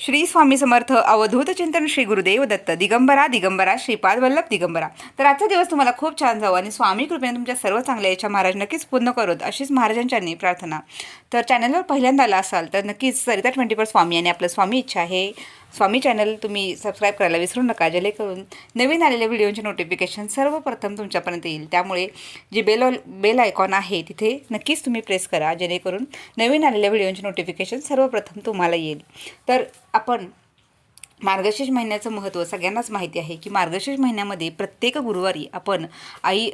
श्री स्वामी समर्थ अवधूत चिंतन श्री गुरुदेव दत्त दिगंबरा दिगंबरा श्रीपाद वल्लभ दिगंबरा. तर आजचा दिवस तुम्हाला खूप छान जावं आणि स्वामी कृपेने तुमच्या सर्व चांगल्या याच्या महाराज नक्कीच पूर्ण करोत अशीच महाराजांच्यानी प्रार्थना. तर चॅनलवर पहिल्यांदा आला असाल तर नक्कीच सरिता ट्वेंटी फोर स्वामी आणि आपलं स्वामी इच्छा आहे. स्वामी चॅनल तुम्ही सबस्क्राईब करायला विसरू नका जेणेकरून नवीन आलेल्या व्हिडिओचे नोटिफिकेशन सर्वप्रथम तुमच्यापर्यंत येईल. त्यामुळे जी बेल बेल आयकॉन आहे तिथे नक्कीच तुम्ही प्रेस करा जेणेकरून नवीन आलेल्या व्हिडिओचे नोटिफिकेशन सर्वप्रथम तुम्हाला येईल. तर आपण मार्गशीर्ष महिन्याचं महत्त्व सगळ्यांनाच माहिती आहे की मार्गशीर्ष महिन्यामध्ये प्रत्येक गुरुवारी आपण आई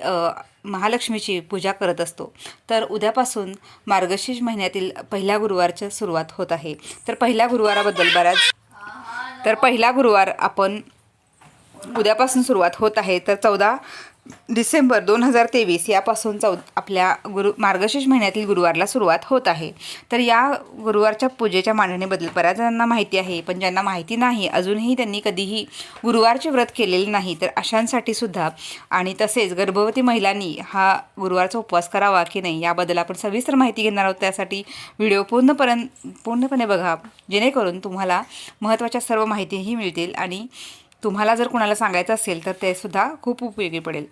महालक्ष्मीची पूजा करत असतो. तर उद्यापासून मार्गशीर्ष महिन्यातील पहिल्या गुरुवारच्या सुरुवात होत आहे. तर पहिल्या गुरुवाराबद्दल बऱ्याच तर पहिला गुरुवार आपण उद्यापासून सुरुवात होत आहे. तर चौदा डिसेंबर दोन हजार तेवीस यापासून चौ आपल्या गुरु मार्गशीर्ष महिन्यातील गुरुवारला सुरुवात होत आहे. तर या गुरुवारच्या पूजेच्या मांडणीबद्दल बऱ्याच जणांना माहिती आहे पण ज्यांना माहिती नाही अजूनही त्यांनी कधीही गुरुवारचे व्रत केलेले नाही तर अशांसाठी सुद्धा आणि तसेच गर्भवती महिलांनी हा गुरुवारचा उपवास करावा की नाही याबद्दल आपण सविस्तर माहिती घेणार आहोत. त्यासाठी व्हिडिओ पूर्णपर्यंत पूर्णपणे बघा जेणेकरून तुम्हाला महत्त्वाच्या सर्व माहितीही मिळतील आणि तुम्हाला जर कुणाला सांगायचं असेल तर ते सुद्धा खूप उपयोगी पडेल.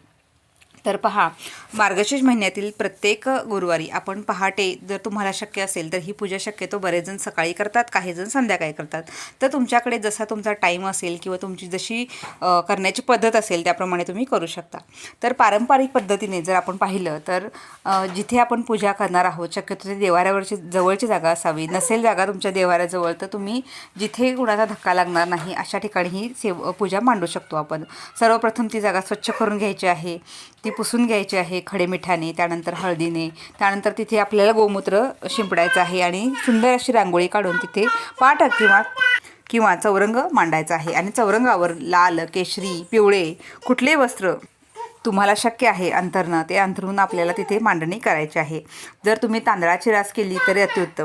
तर पहा मार्गशीर्ष महिन्यातील प्रत्येक गुरुवारी आपण पहाटे जर तुम्हाला शक्य असेल तर ही पूजा शक्यतो बरेच जण सकाळी करतात काही जण संध्याकाळी करतात. तर तुमच्याकडे जसा तुमचा टाईम असेल किंवा तुमची जशी करण्याची पद्धत असेल त्याप्रमाणे तुम्ही करू शकता. तर पारंपरिक पद्धतीने जर आपण पाहिलं तर जिथे आपण पूजा करणार आहोत शक्यतो ते देवाऱ्यावरची जवळची जागा असावी. नसेल जागा तुमच्या देवाऱ्याजवळ तर तुम्ही जिथे कुणाचा धक्का लागणार नाही अशा ठिकाणी ही सेव पूजा मांडू शकतो आपण. सर्वप्रथम ती जागा स्वच्छ करून घ्यायची आहे. ती पुसून घ्यायची आहे खडे मिठाने त्यानंतर हळदीने. त्यानंतर तिथे आपल्याला गोमूत्र शिंपडायचं आहे आणि सुंदर अशी रांगोळी काढून तिथे पाठ किंवा किंवा चौरंग मांडायचा आहे. आणि चौरंगावर लाल केशरी पिवळे कुठले वस्त्र तुम्हाला शक्य आहे अंतरणं ते अंतरून आपल्याला तिथे मांडणी करायची आहे. जर तुम्ही तांदळाची रास केली तरी अतिउत्तम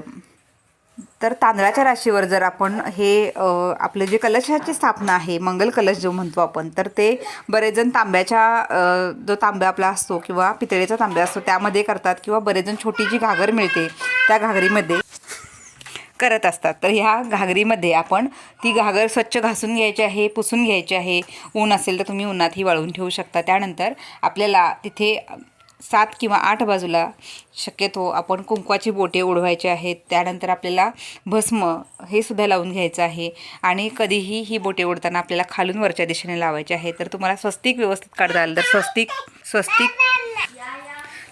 तर तांदळाच्या राशीवर जर आपण हे आपलं जे कलशाची स्थापना आहे मंगल कलश जो म्हणतो आपण तर ते बरेच जण तांब्याच्या जो तांब्या आपला असतो किंवा पितळेचा तांब्या असतो त्यामध्ये करतात किंवा बरेच जण छोटी जी घागर मिळते त्या घागरीमध्ये करत असतात. तर ह्या घागरीमध्ये आपण ती घागर स्वच्छ घासून घ्यायची आहे पुसून घ्यायची आहे. ऊन असेल तर तुम्ही उन्हातही वाळवून ठेवू शकता. त्यानंतर आपल्याला तिथे सात किंवा आठ बाजूला शक्यतो आपण कुंकवाची बोटे उडवायची आहेत त्यानंतर आपल्याला भस्म हे सुद्धा लावून घ्यायचं आहे. आणि कधीही ही बोटे उडताना आपल्याला खालून वरच्या दिशेने लावायची आहे. तर तुम्हाला स्वस्तिक व्यवस्थित काढता आलं तर स्वस्तिक स्वस्तिक.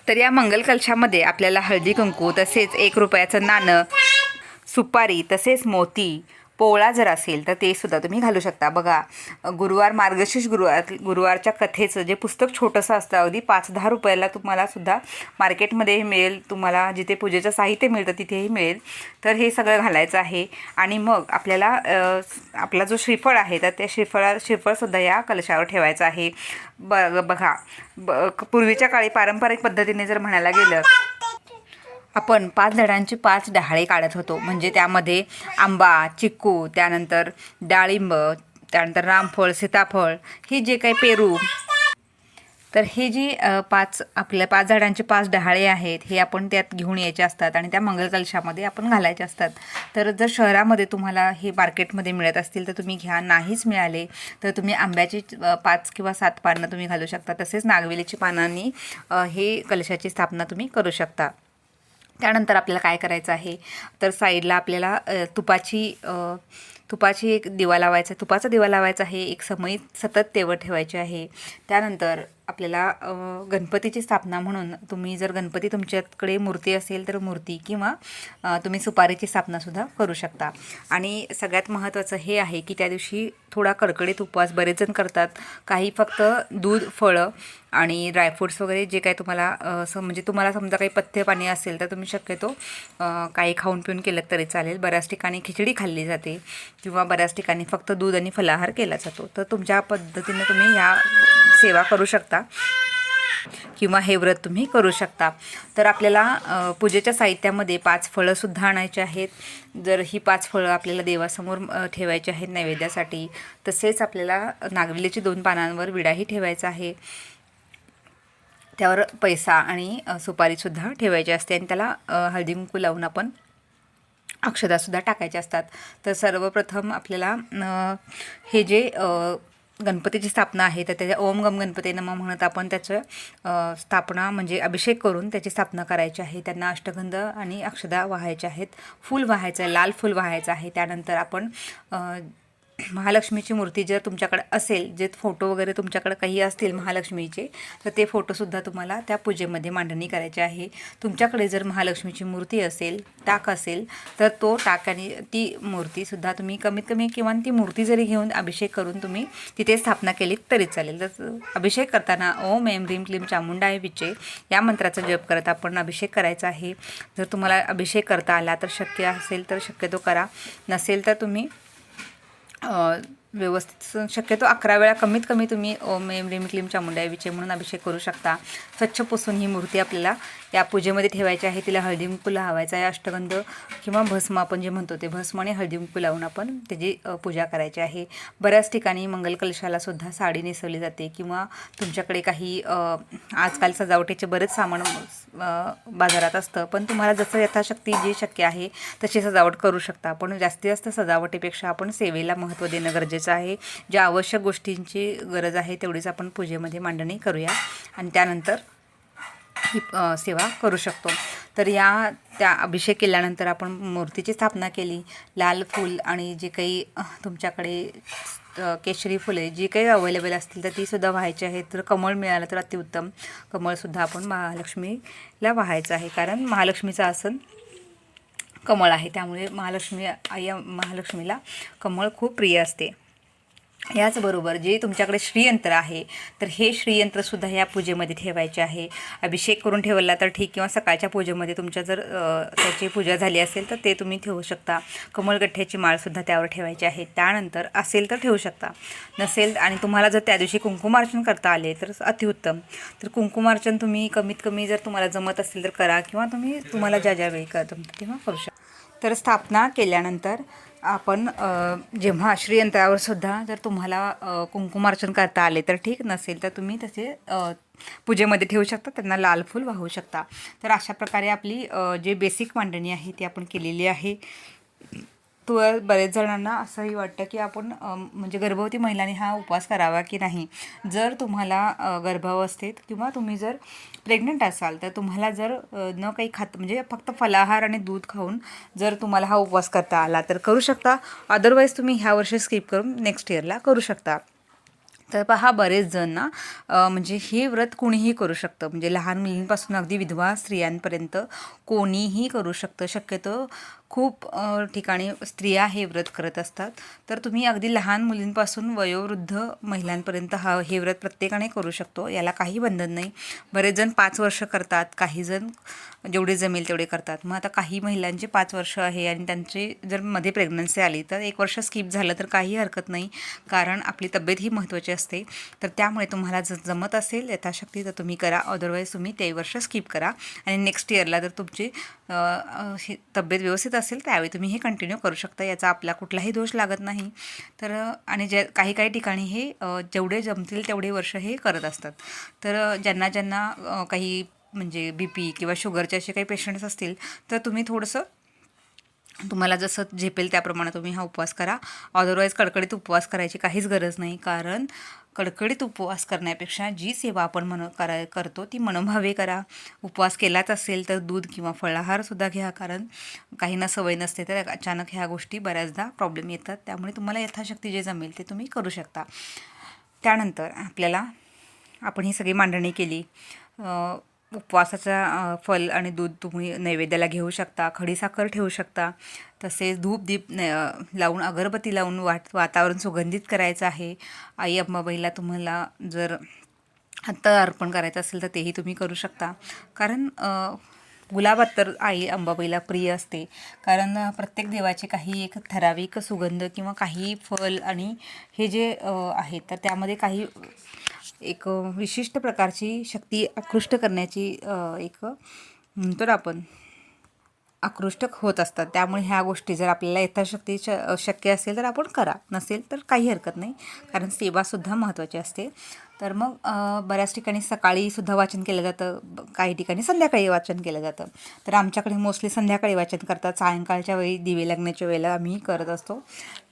तर या मंगल कलशामध्ये आपल्याला हळदी कुंकू तसेच एक रुपयाचं नाणं सुपारी तसेच मोती पोळा जर असेल तर ते सुद्धा तुम्ही घालू शकता. बघा गुरुवार मार्गशीर्ष गुरुवार गुरुवारच्या कथेचं जे पुस्तक छोटंसं असतं अगदी पाच दहा रुपयाला तुम्हाला सुद्धा मार्केटमध्ये मिळेल. तुम्हाला जिथे पूजेचं साहित्य मिळतं तिथेही मिळेल. तर हे सगळं घालायचं आहे. आणि मग आपल्याला आपला जो श्रीफळ आहे तर त्या श्रीफळा श्रीफळसुद्धा या कलशावर ठेवायचं आहे. ब बघा ब पूर्वीच्या काळी पारंपरिक पद्धतीने जर म्हणायला गेलं आपण पाच झाडांचे पाच डहाळे काढत होतो. म्हणजे त्यामध्ये आंबा चिक्कू त्यानंतर डाळिंब त्यानंतर रामफळ सीताफळ हे जे काही पेरू. तर हे जी पाच आपल्या पाच झाडांचे पाच डहाळे आहेत हे आपण त्यात घेऊन यायचे असतात आणि त्या मंगलकलशामध्ये आपण घालायचे असतात. तर जर शहरामध्ये तुम्हाला हे मार्केटमध्ये मिळत असतील तर तुम्ही घ्या. नाहीच मिळाले तर तुम्ही आंब्याची पाच किंवा सात पानं तुम्ही घालू शकता. तसेच नागवेलीची पानांनी हे कलशाची स्थापना तुम्ही करू शकता. त्यानंतर आपल्याला काय करायचं आहे? तर साईडला आपल्याला तुपाची तुपाची एक दिवा लावायचा तुपाचा दिवा लावायचा आहे. एक समयी सतत तेवं ठेवायची आहे. त्यानंतर आपल्याला गणपतीची स्थापना म्हणून तुम्ही जर गणपती तुमच्याकडे मूर्ती असेल तर मूर्ती किंवा तुम्ही सुपारीची स्थापनासुद्धा करू शकता. आणि सगळ्यात महत्त्वाचं हे आहे की त्या दिवशी थोडा कडकडीत उपवास बरेच जण करतात. काही फक्त दूध फळं आणि ड्रायफ्रुट्स वगैरे जे काही तुम्हाला स असं म्हणजे तुम्हाला समजा काही पथ्य पाणी असेल तर तुम्ही शक्यतो काही खाऊन पिऊन केलं तरी चालेल. बऱ्याच ठिकाणी खिचडी खाल्ली जाते. किंवा बऱ्याच ठिकाणी फक्त दूध आणि फलाहार केला जातो. तर तुमच्या पद्धतीने तुम्ही ह्या सेवा करू शकता किंवा हे व्रत तुम्ही करू शकता. तर आपल्याला पूजेच्या साहित्यामध्ये पाच फळंसुद्धा आणायची आहेत. जर ही पाच फळं आपल्याला देवासमोर ठेवायची आहेत नैवेद्यासाठी तसेच आपल्याला नागविलेची दोन पानांवर विडाही ठेवायचा आहे. त्यावर पैसा आणि सुपारीसुद्धा ठेवायची असते आणि त्याला हळदी कुंकू लावून आपण अक्षदासुद्धा टाकायचे असतात. तर सर्वप्रथम आपल्याला हे जे गणपतीची स्थापना आहे तर त्याच्या ओम गम गणपती नम म्हणत आपण त्याचं स्थापना म्हणजे अभिषेक करून त्याची स्थापना करायची आहे. त्यांना अष्टगंध आणि अक्षदा वाहायच्या आहेत. फूल वाहायचं आहे लाल फूल वाहायचं आहे. त्यानंतर आपण महालक्ष्मीची मूर्ती जर तुमच्याकडे असेल जे फोटो वगैरे तुमच्याकडे काही असतील महालक्ष्मीचे तर ते फोटोसुद्धा तुम्हाला त्या पूजेमध्ये मांडणी करायची आहे. तुमच्याकडे जर महालक्ष्मीची मूर्ती असेल टाक असेल तर तो टाक आणि ती मूर्तीसुद्धा तुम्ही कमीत कमी किमान ती मूर्ती जरी घेऊन अभिषेक करून तुम्ही तिथे स्थापना केली तरी चालेल. तर अभिषेक करताना ओम एम रीम क्लीम आहे विचे या मंत्राचा जप करत आपण अभिषेक करायचा आहे. जर तुम्हाला अभिषेक करता आला तर शक्य असेल तर शक्यतो करा. नसेल तर तुम्ही 呃 व्यवस्थित शक्यतो अकरा वेळा कमीत कमी तुम्ही ओम एम रेम क्लीम चामुंडा म्हणून अभिषेक करू शकता. स्वच्छ पुसून ही मूर्ती आपल्याला या पूजेमध्ये ठेवायची आहे. तिला हळदी कुंकू लावायचा आहे अष्टगंध किंवा भस्म आपण जे म्हणतो ते भस्म आणि हळदी कुंकू लावून आपण त्याची पूजा करायची आहे. बऱ्याच ठिकाणी मंगल कलशाला सुद्धा साडी नेसवली जाते किंवा तुमच्याकडे काही आजकाल सजावटीचे बरेच सामान बाजारात असतं. पण तुम्हाला जसं यथाशक्ती जे शक्य आहे तशी सजावट करू शकता. पण जास्तीत जास्त सजावटीपेक्षा आपण सेवेला महत्त्व देणं गरजेचं आहे. ज्या आवश्यक गोष्टींची गरज आहे तेवढीच आपण पूजेमध्ये मांडणी करूया. आणि त्यानंतर ही सेवा करू शकतो. तर या त्या अभिषेक केल्यानंतर आपण मूर्तीची स्थापना केली. लाल फूल आणि जे काही तुमच्याकडे केशरी फुले जी काही अवेलेबल असतील तर तीसुद्धा व्हायची आहेत. तर कमळ मिळालं तर अतिउत्तम. कमळसुद्धा आपण महालक्ष्मीला व्हायचं आहे. कारण महालक्ष्मीचं आसन कमळ आहे. त्यामुळे महालक्ष्मी आई महालक्ष्मीला कमळ खूप प्रिय असते. याचबरोबर जे तुमच्याकडे श्रीयंत्र आहे तर हे श्रीयंत्रसुद्धा या पूजेमध्ये ठेवायचे आहे. अभिषेक करून ठेवला तर ठीक किंवा सकाळच्या पूजेमध्ये तुमच्या जर त्याची पूजा झाली असेल तर ते तुम्ही ठेवू शकता. कमळगठ्ठ्याची माळसुद्धा त्यावर ठेवायची आहे. त्यानंतर असेल तर ठेवू शकता. नसेल आणि तुम्हाला जर त्या दिवशी कुंकुमार्चन करता आले तर अतिउत्तम. तर कुंकुमार्चन तुम्ही कमीत कमी जर तुम्हाला जमत असेल तर करा किंवा तुम्ही तुम्हाला ज्या ज्या वेळी कर तेव्हा करू शकता तर स्थापना केल्यानंतर आपण जेव्हा श्रीयंत्रावर सुद्धा जर तुम्हाला कुंकुमार्चन करता आले तर ठीक नसेल तर तुम्ही तसे पूजेमध्ये ठेवू शकता त्यांना लाल फूल वाहू शकता. तर अशा प्रकारे आपली जे बेसिक मांडणी आहे ती आपण केलेली आहे. तो बरेच जणांना असंही वाटतं की आपण म्हणजे गर्भवती महिलांनी हा उपवास करावा की नाही? जर तुम्हाला गर्भावस्थेत किंवा तुम्ही जर प्रेग्नंट असाल तर तुम्हाला जर न काही खात म्हणजे फक्त फलाहार आणि दूध खाऊन जर तुम्हाला हा उपवास करता आला तर करू शकता. अदरवाईज तुम्ही ह्या वर्षी स्किप करून नेक्स्ट इयरला करू शकता. तर पहा बरेच जण ना म्हणजे हे व्रत कोणीही करू शकतं. म्हणजे लहान मुलींपासून अगदी विधवा स्त्रियांपर्यंत कोणीही करू शकतं. शक्यतो खूप ठिकाणी स्त्रिया हे व्रत करत असतात. तर तुम्ही अगदी लहान मुलींपासून वयोवृद्ध महिलांपर्यंत हा हे व्रत प्रत्येकाने करू शकतो. याला काही बंधन नाही. बरेच जण पाच वर्ष करतात. काही जण जेवढे जमेल तेवढे करतात. मग आता काही महिलांचे पाच वर्ष आहे आणि त्यांची जर मध्ये प्रेग्नन्सी आली तर एक वर्ष स्किप झालं तर काही हरकत नाही. कारण आपली तब्येत ही महत्त्वाची असते. तर त्यामुळे तुम्हाला जर जमत असेल यथाशक्ती तर तुम्ही करा. अदरवाईज तुम्ही ते वर्ष स्किप करा. आणि नेक्स्ट इयरला जर तुमची तब्येत व्यवस्थित असेल त्यावेळी तुम्ही हे कंटिन्यू करू शकता. याचा आपला कुठलाही दोष लागत नाही. तर आणि जे काही काही ठिकाणी हे जेवढे जमतील तेवढे वर्ष हे करत असतात. तर ज्यांना ज्यांना काही म्हणजे बी पी किंवा शुगरचे असे काही पेशंट्स असतील तर तुम्ही थोडंसं तुम्हाला जसं झेपेल त्याप्रमाणे तुम्ही हा उपवास करा. अदरवाईज कडकडीत उपवास करायची काहीच गरज नाही. कारण कडकडीत उपवास करण्यापेक्षा जी सेवा आपण मन करा करतो ती मनोभावे करा. उपवास केलाच असेल तर दूध किंवा फळाहारसुद्धा घ्या. कारण काहींना सवय नसते तर अचानक ह्या गोष्टी बऱ्याचदा प्रॉब्लेम येतात. त्यामुळे तुम्हाला यथाशक्ती जे जमेल ते तुम्ही करू शकता. त्यानंतर आपल्याला आपण ही सगळी मांडणी केली. उपवासाचा फल आणि दूध तुम्ही नैवेद्याला घेऊ शकता खडीसाखर ठेवू शकता. तसेच धूप दीप न- लावून अगरबत्ती लावून वाट वातावरण सुगंधित करायचं आहे. आई अंबाबाईला तुम्हाला जर आता अर्पण करायचं असेल तर तेही तुम्ही करू शकता. कारण गुलाबात तर आई अंबाबाईला प्रिय असते. कारण प्रत्येक देवाचे काही एक ठराविक सुगंध किंवा काही फल आणि हे जे आहे आहेत तर त्यामध्ये काही एक विशिष्ट प्रकारची शक्ती आकृष्ट करण्याची एक म्हणतो ना आपण आकृष्ट होत असतात. त्यामुळे ह्या गोष्टी जर आपल्याला यथाशक्ती श शक्य असेल तर आपण करा. नसेल तर काही हरकत नाही. कारण सेवासुद्धा महत्त्वाची असते. तर मग बऱ्याच ठिकाणी सकाळीसुद्धा वाचन केलं जातं. काही ठिकाणी संध्याकाळी वाचन केलं जातं. तर आमच्याकडे मोस्टली संध्याकाळी वाचन करतात. सायंकाळच्या वेळी दिवे लागण्याच्या वेळेला आम्ही करत असतो.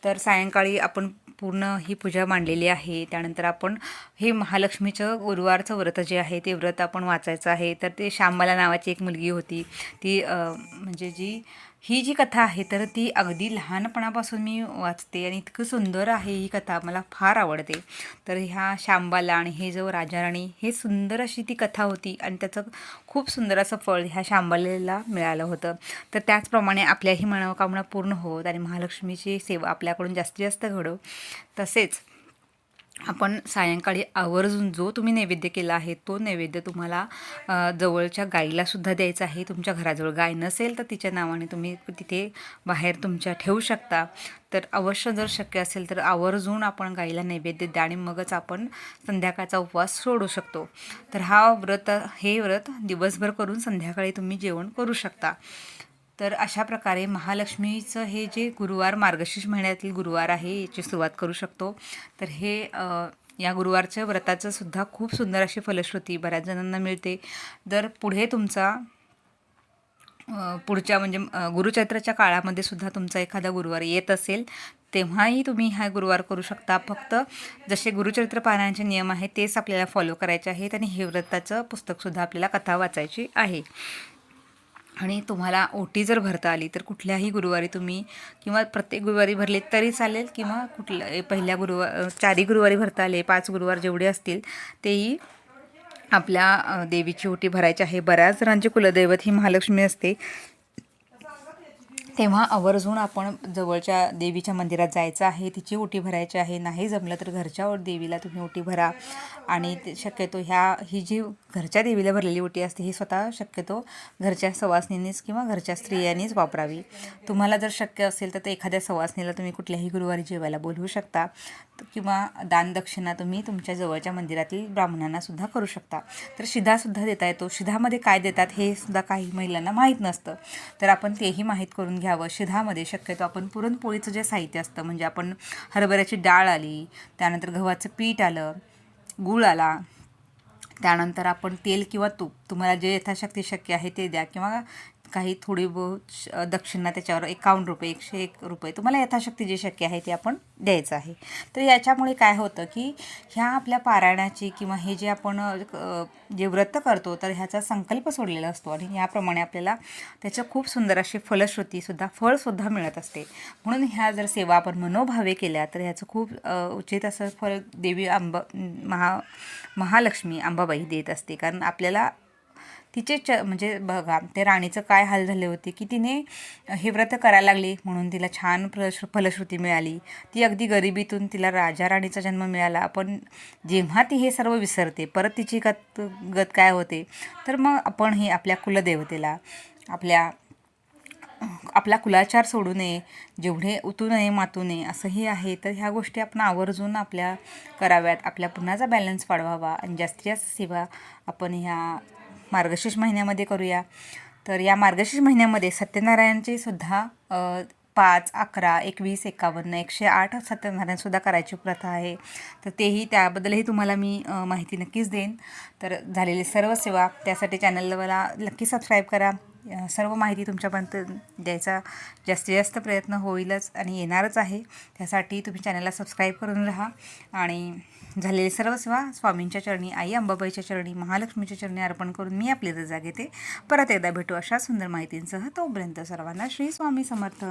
तर सायंकाळी आपण पूर्ण ही पूजा मांडलेली आहे. त्यानंतर आपण हे महालक्ष्मीचं गुरुवारचं व्रत जे आहे ते व्रत आपण वाचायचं आहे. तर ते श्यामला नावाची एक मुलगी होती. ती म्हणजे जी ही जी कथा आहे तर ती अगदी लहानपणापासून मी वाचते आणि इतकं सुंदर आहे ही कथा मला फार आवडते. तर ह्या शांबाला आणि हे जो राजाराणी हे सुंदर अशी ती कथा होती आणि त्याचं खूप सुंदर असं फळ ह्या शांबालेला मिळालं होतं. तर त्याचप्रमाणे आपल्याही मनोकामना पूर्ण होत आणि महालक्ष्मीची सेवा आपल्याकडून जास्तीत जास्त घडो. तसेच आपण सायंकाळी आवर्जून जो तुम्ही नैवेद्य केला आहे तो नैवेद्य तुम्हाला जवळच्या गाईलासुद्धा द्यायचा आहे. तुमच्या घराजवळ गाय नसेल तर तिच्या नावाने तुम्ही तिथे बाहेर तुमच्या ठेवू शकता. तर अवश्य जर शक्य असेल तर आवर्जून आपण गाईला नैवेद्य द्या आणि मगच आपण संध्याकाळचा उपवास सोडू शकतो. तर हा व्रत हे व्रत दिवसभर करून संध्याकाळी तुम्ही जेवण करू शकता. तर अशा प्रकारे महालक्ष्मीचं हे जे गुरुवार मार्गशीर्ष महिन्यातील गुरुवार आहे याची सुरुवात करू शकतो. तर हे या गुरुवारच्या व्रताचं सुद्धा खूप सुंदर अशी फलश्रुती बऱ्याच जणांना मिळते. जर पुढे तुमचा पुढच्या म्हणजे गुरुचैत्राच्या काळामध्ये सुद्धा तुमचा एखादा गुरुवार येत असेल तेव्हाही तुम्ही हा गुरुवार करू शकता. फक्त जसे गुरुचरित्र पाहण्याचे नियम आहेत तेच आपल्याला फॉलो करायचे आहेत आणि हे व्रताचं पुस्तकसुद्धा आपल्याला कथा वाचायची आहे. आणि तुम्हाला ओटी जर भरता आली तर कुठल्याही गुरुवारी तुम्ही किंवा प्रत्येक गुरुवारी भरले तरी चालेल किंवा कुठल्या पहिल्या गुरुवार चारही गुरुवारी भरता आले पाच गुरुवार जेवढे असतील तेही आपल्या देवीची ओटी भरायची आहे. बऱ्याच जणांची कुलदैवत ही महालक्ष्मी असते. तेव्हा आवर्जून आपण जवळच्या देवीच्या मंदिरात जायचं आहे. तिची ओटी भरायची आहे. नाही जमलं तर घरच्या देवीला तुम्ही ओटी भरा. आणि ते शक्यतो ह्या ही जी घरच्या देवीला भरलेली ओटी असते ही स्वतः शक्यतो घरच्या सवासनींनीच किंवा घरच्या स्त्रियांनीच वापरावी. तुम्हाला जर शक्य असेल तर ते एखाद्या सवासनीला तुम्ही कुठल्याही गुरुवारी जेवायला बोलवू शकता. किंवा दानदक्षिणा तुम्ही तुमच्या जवळच्या मंदिरातील ब्राह्मणांनासुद्धा करू शकता. तर शिधासुद्धा देता येतो. शिधामध्ये काय देतात हे सुद्धा काही महिलांना माहीत नसतं. तर आपण तेही माहीत करून घ्यावं. शिधामध्ये शक्यतो आपण पुरणपोळीचं जे साहित्य असतं म्हणजे आपण हरभऱ्याची डाळ आली त्यानंतर गव्हाचं पीठ आलं गूळ आला त्यानंतर आपण तेल किंवा तूप तुम्हाला जे यथाशक्ती शक्य आहे ते द्या किंवा काही थोडी बहुत श- दक्षिणा त्याच्यावर एकावन्न रुपये एकशे एक रुपये. तुम्हाला यथाशक्ती जे शक्य आहे ते आपण द्यायचं आहे. तर याच्यामुळे काय होतं की ह्या आपल्या पारायणाची किंवा हे जे आपण जे व्रत करतो तर ह्याचा संकल्प सोडलेला असतो आणि याप्रमाणे आपल्याला त्याचं खूप सुंदर अशी फलश्रुतीसुद्धा फळसुद्धा मिळत असते. म्हणून ह्या जर सेवा आपण मनोभावे केल्या तर ह्याचं खूप उचित असं फळ देवी आंब महा महालक्ष्मी अंबाबाई देत असते. कारण आपल्याला तिचे च म्हणजे बघा ते राणीचं काय हाल झाले होते की तिने हे व्रत करायला लागली म्हणून तिला छान फलश फलश्रुती मिळाली. ती अगदी गरिबीतून तिला राजा राणीचा जन्म मिळाला पण जेव्हा ती हे सर्व विसरते परत तिची गत गत काय होते तर मग आपण हे आपल्या कुलदेवतेला आपल्या आपला कुलाचार सोडू नये जेवढे उतू नये मातू नये असंही आहे तर ह्या गोष्टी आपण आवर्जून आपल्या कराव्यात. आपल्या पुन्हाचा बॅलन्स वाढवावा आणि जास्तीत जास्त सेवा आपण ह्या मार्गशीर्ष महिन्यामध्ये करूया. तर या मार्गशीर्ष महिन्यामध्ये सत्यनारायणची सुद्धा पाच अकरा एकवीस एकावन्न एकशे आठ सत्यनारायणसुद्धा करायची प्रथा आहे. तर तेही त्याबद्दलही तुम्हाला मी माहिती नक्कीच देईन. तर झालेली सर्व सेवा त्यासाठी चॅनलला मला नक्की सबस्क्राईब करा. सर्व माहिती तुमच्यापर्यंत द्यायचा जास्तीत जास्त प्रयत्न होईलच आणि येणारच आहे. त्यासाठी तुम्ही चॅनलला सबस्क्राईब करून राहा आणि झालेले सर्व सेवा स्वामींच्या चरणी आई अंबाबाईच्या चरणी महालक्ष्मीच्या चरणी अर्पण करून मी आपली रजा घेते. परत एकदा भेटू अशा सुंदर माहितींसह तोपर्यंत सर्वांना श्री स्वामी समर्थ.